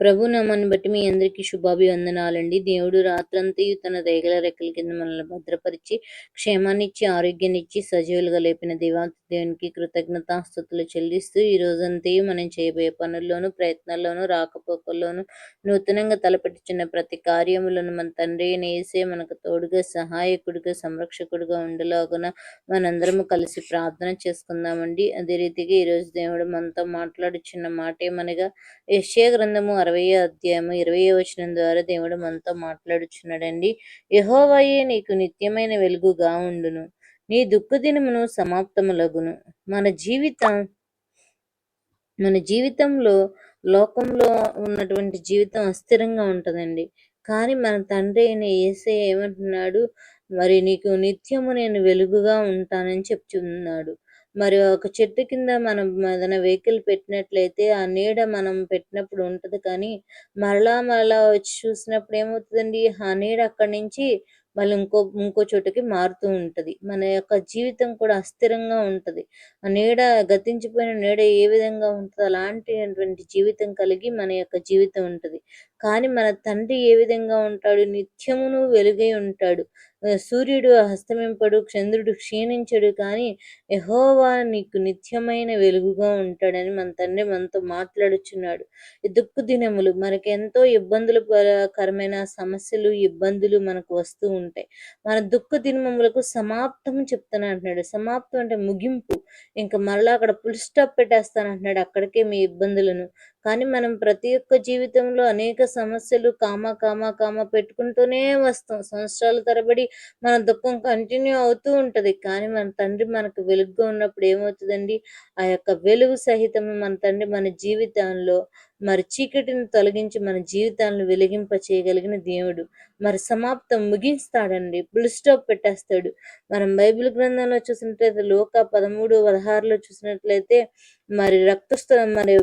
ప్రభు నామాన్ని బట్టి మీ అందరికీ శుభాభివందనాలండి. దేవుడు రాత్రంతయు తన రేగల రెక్కల కింద మనల్ని భద్రపరిచి క్షేమాన్నిచ్చి ఆరోగ్యాన్నిచ్చి సజీవులుగా లేపిన దేవాతి దేవునికి కృతజ్ఞతాస్థుతులు చెల్లిస్తూ ఈ రోజంతయు మనం చేయబోయే పనుల్లోనూ ప్రయత్నాల్లోనూ రాకపోకల్లోనూ నూతనంగా తలపెట్టుచున్న ప్రతి కార్యములను మన తండ్రి నేసే మనకు తోడుగా సహాయకుడిగా సంరక్షకుడిగా ఉండలాగున మనందరము కలిసి ప్రార్థన చేసుకుందామండి. అదే రీతిగా ఈరోజు దేవుడు మనతో మాట్లాడుచున్న మాట ఏమనగా యశ్యా గ్రంథము అరవై అధ్యాయము ఇరవై వచనం ద్వారా దేవుడు మనతో మాట్లాడుచున్నాడండి. యహోవయే నీకు నిత్యమైన వెలుగుగా ఉండును. నీ దుఃఖ దినమును సమాప్తములగును. మన జీవితం మన జీవితంలో లోకంలో ఉన్నటువంటి జీవితం అస్థిరంగా ఉంటుందండి. కానీ మన తండ్రి అయిన ఏసే ఏమంటున్నాడు? మరి నీకు నిత్యము నేను వెలుగుగా ఉంటానని చెప్తున్నాడు. మరి ఒక చెట్టు కింద మనం ఏదైనా వెహికల్ పెట్టినట్లయితే ఆ నీడ మనం పెట్టినప్పుడు ఉంటది కానీ మరలా మరలా వచ్చి చూసినప్పుడు ఏమవుతుందండి? ఆ నీడ అక్కడి నుంచి మళ్ళీ ఇంకో ఇంకో చోటుకి మారుతూ ఉంటది. మన యొక్క జీవితం కూడా అస్థిరంగా ఉంటది. ఆ నీడ గతించిపోయిన నీడ ఏ విధంగా ఉంటుందో అలాంటిటువంటి జీవితం కలిగి మన యొక్క జీవితం ఉంటది. కానీ మన తండ్రి ఏ విధంగా ఉంటాడు? నిత్యమును వెలుగై ఉంటాడు. సూర్యుడు హస్తమింపడు చంద్రుడు క్షీణించడు కానీ యహోవా నీకు నిత్యమైన వెలుగుగా ఉంటాడని మన తండ్రి మనతో మాట్లాడుచున్నాడు. దుక్కు దినములు మనకి ఎంతో ఇబ్బందులు కరమైన సమస్యలు ఇబ్బందులు మనకు వస్తూ ఉంటాయి. మన దుఃఖ దినములకు సమాప్తం చెప్తాను అంటున్నాడు. సమాప్తం అంటే ముగింపు. ఇంకా మరలా అక్కడ ఫుల్ స్టాప్ పెట్టేస్తాను అంటున్నాడు. అక్కడికే మీ ఇబ్బందులను కానీ మనం ప్రతి ఒక్క జీవితంలో అనేక సమస్యలు కామ కామ కామ పెట్టుకుంటూనే వస్తాం. సంవత్సరాల తరబడి మన దుఃఖం కంటిన్యూ అవుతూ ఉంటది. కానీ మన తండ్రి మనకు వెలుగుగా ఉన్నప్పుడు ఏమవుతుందండి? ఆ యొక్క వెలుగు సహితం మన తండ్రి మన జీవితంలో మరి చీకటిని తొలగించి మన జీవితాలను వెలిగింప చేయగలిగిన దేవుడు. మరి సమాప్తం ముగిస్తాడండి ఫుల్ స్టాప్ పెట్టేస్తాడు. మనం బైబిల్ గ్రంథంలో చూసినట్లయితే లోక పదమూడు పదహారులో చూసినట్లయితే మరి రక్తస్థ మరి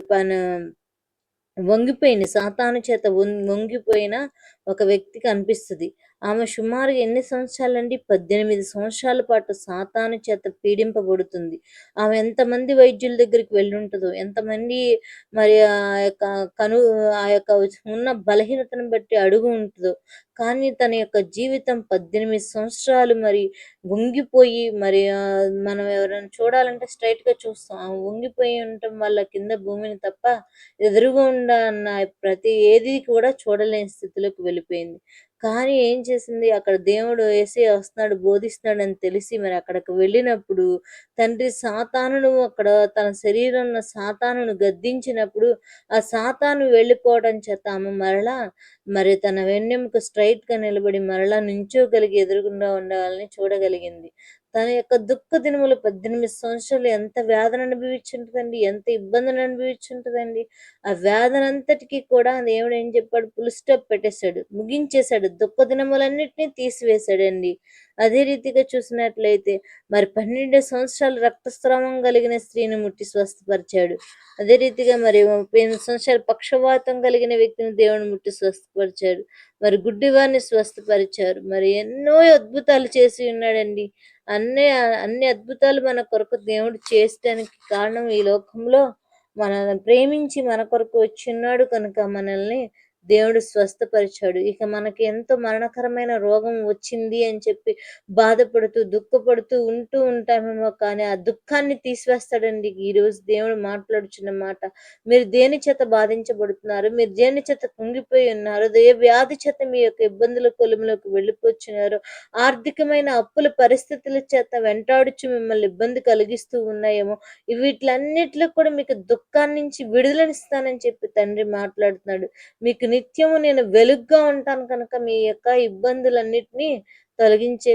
వంగిపోయిన సాతాను చేత వంగిపోయిన ఒక వ్యక్తికి అనిపిస్తుంది ఆమె సుమారు ఎన్ని సంవత్సరాలండి? పద్దెనిమిది సంవత్సరాల పాటు సాతాను చేత పీడింపబడుతుంది. ఆమె ఎంతమంది వైద్యుల దగ్గరికి వెళ్ళుంటుందో ఎంతమంది మరి ఆ యొక్క కను ఆ యొక్క ఉన్న బలహీనతను బట్టి అడుగు ఉంటుందో కానీ తన యొక్క జీవితం పద్దెనిమిది సంవత్సరాలు మరి వంగిపోయి మరి మనం ఎవరైనా చూడాలంటే స్ట్రైట్గా చూస్తాం. ఆ వంగిపోయి ఉండటం వల్ల కింద భూమిని తప్ప ఎదురుగా అన్న ప్రతి ఏది కూడా చూడలేని స్థితిలోకి వెళ్ళిపోయింది. కానీ ఏం చేసింది? అక్కడ దేవుడు వేసి వస్తున్నాడు బోధిస్తున్నాడు అని తెలిసి మరి అక్కడికి వెళ్ళినప్పుడు తండ్రి సాతానును అక్కడ తన శరీరంలో సాతానును గద్దించినప్పుడు ఆ సాతాను వెళ్ళిపోవడం చేత ఆమె మరలా మరి తన వెన్నెముక స్ట్రైట్గా నిలబడి మరలా నుంచోగలిగి ఎదురుగుండా ఉండాలని చూడగలిగింది. తన యొక్క దుఃఖ దినములు పద్దెనిమిది సంవత్సరాలు ఎంత వేదన అనుభవించుంటుందండి ఎంత ఇబ్బందిని అనుభవించుంటుందండి. ఆ వేదన అంతటికీ కూడా దేవుడు ఏం చెప్పాడు? పుల్ స్టాప్ పెట్టేశాడు ముగించేశాడు దుఃఖ దినములన్నింటినీ తీసివేశాడండి. అదే రీతిగా చూసినట్లయితే మరి పన్నెండు సంవత్సరాలు రక్తస్రావం కలిగిన స్త్రీని ముట్టి స్వస్థపరిచాడు. అదే రీతిగా మరి ముప్పై ఎనిమిది సంవత్సరాలు పక్షవాతం కలిగిన వ్యక్తిని దేవుని ముట్టి స్వస్థపరిచాడు. మరి గుడ్డివారిని స్వస్థపరిచారు. మరి ఎన్నో అద్భుతాలు చేసి ఉన్నాడండి. అన్ని అన్ని అద్భుతాలు మన కొరకు దేవుడు చేసడానికి కారణం ఈ లోకంలో. మనల్ని ప్రేమించి మన కొరకు వచ్చిన్నాడు కనుక మనల్ని దేవుడు స్వస్థపరిచాడు. ఇక మనకి ఎంతో మరణకరమైన రోగం వచ్చింది అని చెప్పి బాధపడుతూ దుఃఖపడుతూ ఉంటూ ఉంటామేమో కానీ ఆ దుఃఖాన్ని తీసివేస్తాడండి. ఈరోజు దేవుడు మాట్లాడుచున్న మాట. మీరు దేని చేత బాధించబడుతున్నారు? మీరు దేని చేత కుంగిపోయి ఉన్నారు? ఏ వ్యాధి చేత మీ యొక్క ఇబ్బందుల కొలుములోకి వెళ్ళిపోతున్నారు ఆర్థికమైన అప్పుల పరిస్థితుల చేత వెంటాడుచు మిమ్మల్ని ఇబ్బంది కలిగిస్తూ ఉన్నాయేమో? వీటిలన్నిటిలో కూడా మీకు దుఃఖాన్ని నుంచి విడుదలనిస్తానని చెప్పి తండ్రి మాట్లాడుతున్నాడు. మీకు నిత్యము నేను వెలుగ్గా ఉంటాను కనుక మీ యొక్క ఇబ్బందులన్నిటినీ తొలగించే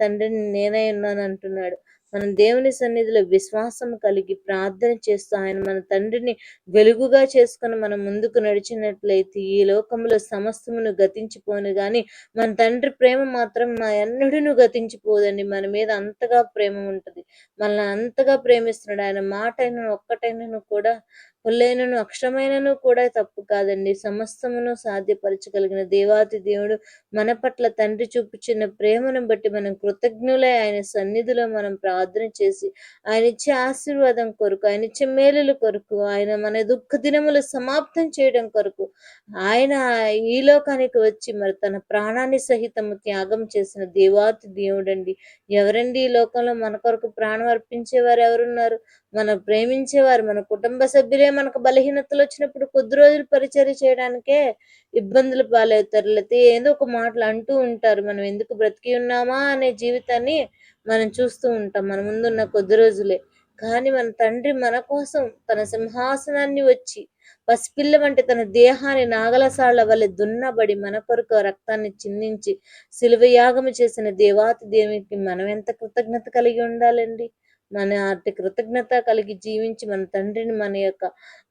తండ్రిని నేనే ఉన్నాను అంటున్నాడు. మనం దేవుని సన్నిధిలో విశ్వాసం కలిగి ప్రార్థన చేస్తూ ఆయన మన తండ్రిని వెలుగుగా చేసుకుని మనం ముందుకు నడిచినట్లయితే ఈ లోకంలో సమస్తమును గతించిపోను గాని మన తండ్రి ప్రేమ మాత్రం మా ఎన్నడూను గతించిపోదండి. మన మీద అంతగా ప్రేమ ఉంటుంది. మనల్ని అంతగా ప్రేమిస్తున్నాడు. ఆయన మాట అయిన ఒక్కటైనను కూడా పుల్లైనను అక్షరమైనను కూడా తప్పు కాదండి. సమస్తమును సాధ్యపరచగలిగిన దేవాతి దేవుడు మన పట్ల తండ్రి చూపించిన ప్రేమను బట్టి మనం కృతజ్ఞులై ఆయన సన్నిధిలో మనం ప్రార్థన చేసి ఆయన ఇచ్చే ఆశీర్వాదం కొరకు ఆయన ఇచ్చే మేలుల కొరకు ఆయన మన దుఃఖ దినములు సమాప్తం చేయడం కొరకు ఆయన ఈ లోకానికి వచ్చి మరి తన ప్రాణాన్ని సహితము త్యాగం చేసిన దేవాతి దేవుడండి. ఎవరండి ఈ లోకంలో మన కొరకు ప్రాణం అర్పించేవారు? ఎవరున్నారు? మనం ప్రేమించేవారు మన కుటుంబ సభ్యులే మనకు బలహీనతలు వచ్చినప్పుడు కొద్ది రోజులు పరిచర్య చేయడానికే ఇబ్బందులు పాలవుతారు. లేకపోతే ఏదో ఒక మాటలు అంటూ ఉంటారు. మనం ఎందుకు బ్రతికి ఉన్నామా అనే జీవితాన్ని మనం చూస్తూ ఉంటాం. మన ముందున్న కొద్ది రోజులే. కానీ మన తండ్రి మన కోసం తన సింహాసనాన్ని వచ్చి పసిపిల్ల వంటి తన దేహాన్ని నాగలసాళ్ళ వలె దున్నబడి మన కొరకు రక్తాన్ని చిందించి శిలువ యాగము చేసిన దేవాతి దేవునికి మనం ఎంత కృతజ్ఞత కలిగి ఉండాలండి? మన అతి కృతజ్ఞత కలిగి జీవించి మన తండ్రిని మన యొక్క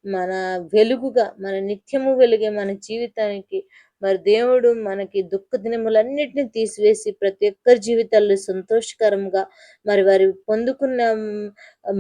మన వెలుగుగా మన నిత్యము వెలుగే మన జీవితానికి మరి దేవుడు మనకి దుఃఖ దినములన్నిటిని తీసివేసి ప్రతి ఒక్కరి జీవితాల్లో సంతోషకరంగా మరి వారి పొందుకున్న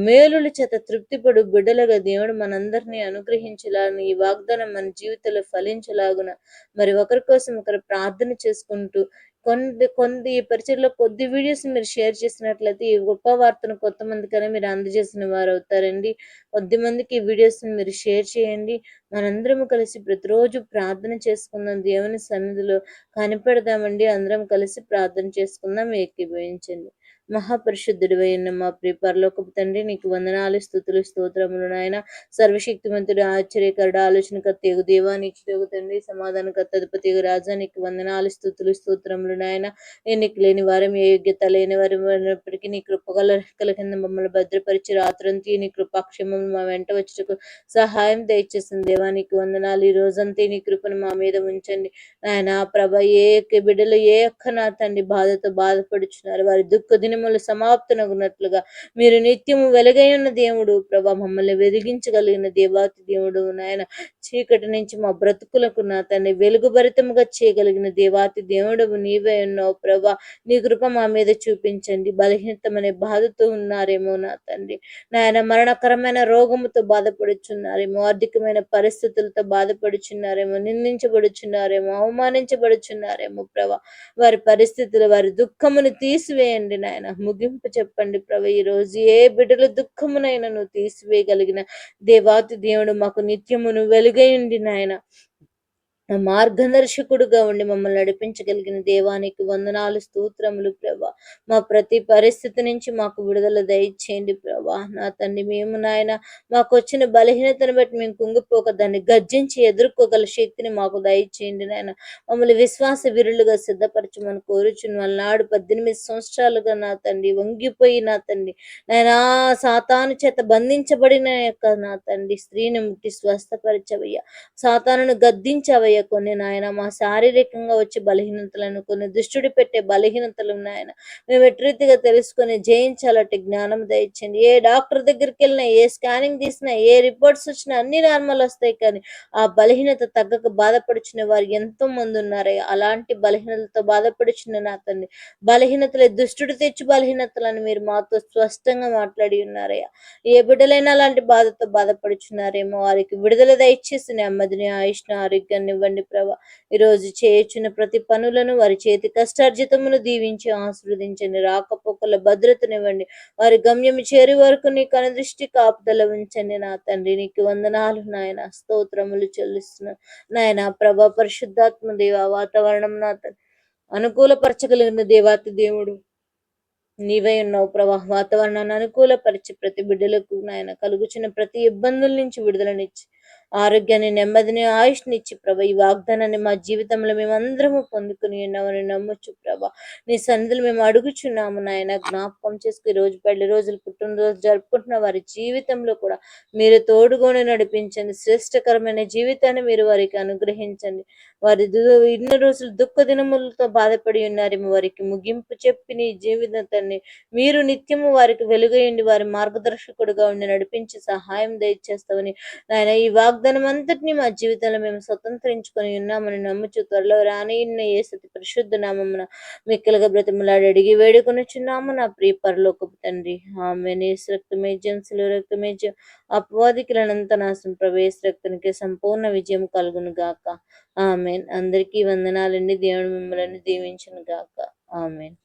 మేలుల చేత తృప్తిపడు బిడ్డలుగా దేవుడు మనందరినీ అనుగ్రహించాలని ఈ వాగ్దానం మన జీవితంలో ఫలించలాగున మరి ఒకరి కోసం ఒకరు ప్రార్థన చేసుకుంటూ కొన్ని కొన్ని ఈ పరిచయలో కొద్ది వీడియోస్ మీరు షేర్ చేసినట్లయితే ఈ గొప్ప వార్తను కొంతమందికైనా మీరు అందజేసిన వారు అవుతారండి కొద్ది మందికి ఈ వీడియోస్ని మీరు షేర్ చేయండి. మనందరం కలిసి ప్రతిరోజు ప్రార్థన చేసుకుందాం. దేవుని సన్నిధిలో కనిపెడదామండి. అందరం కలిసి ప్రార్థన చేసుకుందాం. ఏకీభవించండి. మహాపరిశుద్ధుడు అయిన మా ప్రియ పరలోకపు తండ్రి నీకు వందనాలు స్థుతులు స్తోత్రములు నాయన. సర్వశక్తిమంతుడు ఆశ్చర్యకరుడు ఆలోచనకర్త తెగు దేవా నీకు తెగు తండ్రి సమాధానకర్త అధిపతి రాజా నీకు వందనాలు స్థుతులు స్తోత్రములు నాయన. ఎన్నిక లేని వారం ఏ యోగ్యత లేని వారం అయినప్పటికీ నీ కృపగల రెక్కల కింద మమ్మల్ని భద్రపరిచి రాత్రంతి నీ కృపాక్షేమం మా వెంట వచ్చుటకు సహాయం దయచేసింది. దేవా నీకు వందనాలు. ఈ రోజంతా నీ కృపను మా మీద ఉంచండి నాయన. ప్రభ ఏ బిడ్డలు ఏ ఒక్క నా తండ్రి బాధతో బాధపడుచున్నారు వారి దుఃఖ దినములు సమాప్తనగునట్లుగా. మీరు నిత్యము వెలుగైన దేవుడు ప్రభా మమ్మల్ని వెలిగించగలిగిన దేవాతి దేవుడు నాయన. చీకటి నుంచి మా బ్రతుకులకు నా తన్ని వెలుగుభరితముగా చేయగలిగిన దేవాతి దేవుడు నీవే ఉన్నావు ప్రభా. నీ కృప మా మీద చూపించండి. బలహీనతమనే బాధతో ఉన్నారేమో నా తండ్రి. నాయన మరణకరమైన రోగముతో బాధపడుచున్నారేమో ఆర్థికమైన పరిస్థితులతో బాధపడుచున్నారేమో నిందించబడుచున్నారేమో అవమానించబడుచున్నారేమో ప్రభా. వారి పరిస్థితులు వారి దుఃఖమును తీసివేయండి నాయన. ముగింపు చెప్పండి ప్రభు. ఈ రోజు ఏ బిడ్డల దుఃఖమునైనా నువ్వు తీసివేయగలిగిన దేవాతి దేవుడు మాకు నిత్యమును వెలుగైండి నాయన. మార్గదర్శకుడుగా ఉండి మమ్మల్ని నడిపించగలిగిన దేవానికి వందనాలు స్తోత్రములు ప్రభా. మా ప్రతి పరిస్థితి నుంచి మాకు విడుదల దయచేయండి ప్రభా. నా తండ్రి మేము నాయన మాకు వచ్చిన బలహీనతను బట్టి మేము కుంగిపోక దాన్ని గర్జించి ఎదుర్కోగల శక్తిని మాకు దయచేయండి నాయన. మమ్మల్ని విశ్వాస వీరులుగా సిద్ధపరచమని కోరుచున్న నాడు పద్దెనిమిది సంవత్సరాలుగా నా తండ్రి వంగిపోయి నా తండ్రి. నాయన సాతాను చేత బంధించబడిన యొక్క నా తండ్రి స్త్రీని ముట్టి స్వస్థపరచవయ్యా. సాతానును గద్దించవయ్యా. కొన్ని నాయన. మా శారీరకంగా వచ్చే బలహీనతలను కొన్ని దుష్టుడి పెట్టే బలహీనతలు ఉన్నాయన మేము ఎట్రీతిగా తెలుసుకొని జయించాలంటే జ్ఞానం దయచండి ఏ డాక్టర్ దగ్గరికి వెళ్ళినా ఏ స్కానింగ్ తీసినా ఏ రిపోర్ట్స్ వచ్చినా అన్ని నార్మల్ వస్తాయి కానీ ఆ బలహీనత తగ్గక బాధపడుచున్న వారు ఎంతో మంది ఉన్నారయ్యా అలాంటి బలహీనతలతో బాధపడుచున్న నా తండ్రి బలహీనతలే దుష్టుడు తెచ్చి బలహీనతలను మీరు మాతో స్పష్టంగా మాట్లాడి ఉన్నారయ్యా ఏ బిడ్డలైనా అలాంటి బాధతో బాధపడుచున్నారేమో. వారికి విడుదల దయచేసి నెమ్మదిని ఆయుష్ను ఆరోగ్యాన్ని ఇవ్వండి ప్రభా. ఈరోజు చేయుచున్న ప్రతి పనులను వారి చేతి కష్టార్జితమును దీవించి ఆశీర్వదించండి. రాకపోకల భద్రతనివ్వండి. వారి గమ్యం చేరి వరకు నీ కనుదృష్టి కాపుదల ఉంచండి నా తండ్రి. నీకు వందనాలు నాయన. స్తోత్రములు చెల్లిస్తున్నాను నాయన ప్రభా పరిశుద్ధాత్మ దేవ వాతావరణం నా తండ్రి అనుకూలపరచగలిగిన దేవాతి దేవుడు. నీవై ఉన్నావు ప్రవాహ వాతావరణాన్ని అనుకూలపరిచి ప్రతి బిడ్డలకు నాయన కలుగుచిన ప్రతి ఇబ్బందుల నుంచి విడుదలనిచ్చి ఆరోగ్యాన్ని నెమ్మదిని ఆయుష్నిచ్చి ప్రభ ఈ వాగ్దానాన్ని మా జీవితంలో మేమందరము పొందుకుని ఉన్నామని నమ్మొచ్చు ప్రభ. నీ సన్నిధులు మేము అడుగుచున్నాము నాయన జ్ఞాపకం చేసుకుని రోజు పెళ్ళి రోజులు పుట్టినరోజు జరుపుకుంటున్న వారి జీవితంలో కూడా మీరు తోడుగోని నడిపించండి. శ్రేష్టకరమైన జీవితాన్ని మీరు వారికి అనుగ్రహించండి. వారి ఇన్ని రోజులు దుఃఖ దినములతో బాధపడి ఉన్నారేమో వారికి ముగింపు చెప్పి నీ జీవితాన్ని మీరు నిత్యము వారికి వెలుగయండి వారి మార్గదర్శకుడుగా ఉండి నడిపించి సహాయం దయచేస్తామని నాయన ఈ వాగ్ వాగ్దానం అంతటిని మా జీవితంలో మేము స్వతంత్రించుకొని ఉన్నామని నమ్ముచు త్వరలో రానియున్న ఏ సతి పరిశుద్ధ నామమున మిక్కలుగా బ్రతిమలాడి అడిగి వేడుకొనుచున్నాము నా ప్రియ పరలోకపు తండ్రి. ఆమె రక్తమే జంసులు రక్తమే జం అపవాదికులనంత నాశం ప్రవేశ రక్తానికి సంపూర్ణ విజయం కలుగును గాక. ఆమెన్. అందరికీ వందనాలండి. దేవుడు మిమ్మల్ని దీవించను గాక. ఆమెన్.